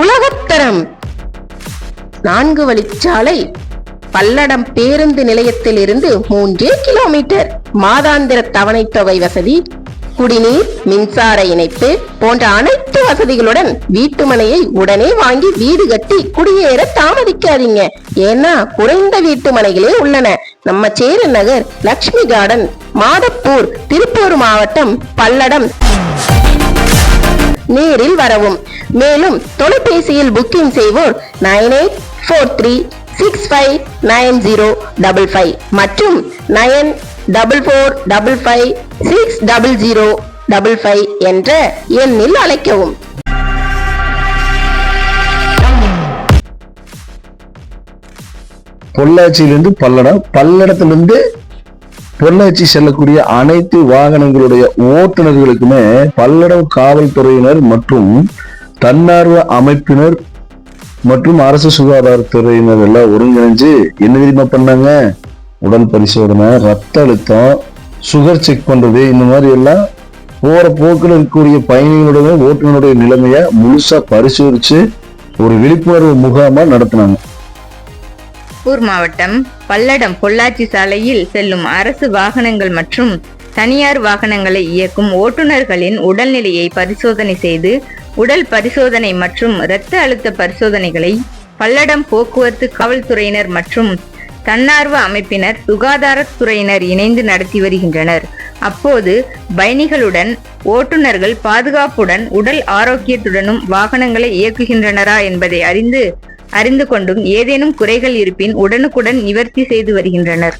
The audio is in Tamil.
உலகத்தரம். நான்கு வழிச்சாலை பல்லடம் பேருந்து நிலையத்தில் இருந்து மூன்றே கிலோமீட்டர். மாதாந்திர தவணை தொகை வசதி குடிநீர் மின்சார இணைப்பு போன்ற அனைத்து வசதிகளுடன் வீட்டுமனையை உடனே வாங்கி வீடு கட்டி குடியேற தாமதிக்காதீங்க. ஏன்னா குறைந்த வீட்டுமனைகளே உள்ளன. நம்ம சேரன் நகர் லக்ஷ்மி கார்டன் மாதப்பூர் திருப்பூர் மாவட்டம் பல்லடம். நேரில் வரவும். மேலும் தொலைபேசியில் புக்கிங் செய்வோர் nine eight four three six five nine zero double five மற்றும் nine double four double five six double zero double five என்ற எண்ணில் அழைக்கவும். பொள்ளாச்சியிலிருந்து பல்லடம் பல்லடத்திலிருந்து பொள்ளாச்சி செல்லக்கூடிய அனைத்து வாகனங்களுடைய ஓட்டுநர்களுக்குமே பல்லடம் காவல்துறையினர் மற்றும் தன்னார்வ அமைப்பினர் மற்றும் அரசு சுகாதாரத்துறையினர் எல்லாம் ஒருங்கிணைஞ்சு என்ன தெரியுமா பண்ணாங்க? உடல் பரிசோதனை ரத்த அழுத்தம் சுகர் செக் பண்றது இந்த மாதிரி எல்லாம் போற போக்குல இருக்கக்கூடிய பயணிகளுடைய ஓட்டுநருடைய நிலைமையை முழுசா பரிசோதிச்சு ஒரு விழிப்புணர்வு முகாமா நடத்தினாங்க. திருப்பூர் மாவட்டம் பல்லடம் பொள்ளாச்சி சாலையில் செல்லும் அரசு வாகனங்கள் மற்றும் தனியார் வாகனங்களை இயக்கும் ஓட்டுநர்களின் உடல்நிலையை பரிசோதனை செய்து உடல் பரிசோதனை மற்றும் இரத்த அழுத்த பரிசோதனைகளை பல்லடம் போக்குவரத்து காவல்துறையினர் மற்றும் தன்னார்வ அமைப்பினர் சுகாதாரத்துறையினர் இணைந்து நடத்தி வருகின்றனர். அப்போது பயணிகளுடன் ஓட்டுநர்கள் பாதுகாப்புடன் உடல் ஆரோக்கியத்துடனும் வாகனங்களை இயக்குகின்றனரா என்பதை அறிந்து அறிந்து கொண்டும் ஏதேனும் குறைகள் இருப்பின் உடனுக்குடன் நிவர்த்தி செய்து வருகின்றனர்.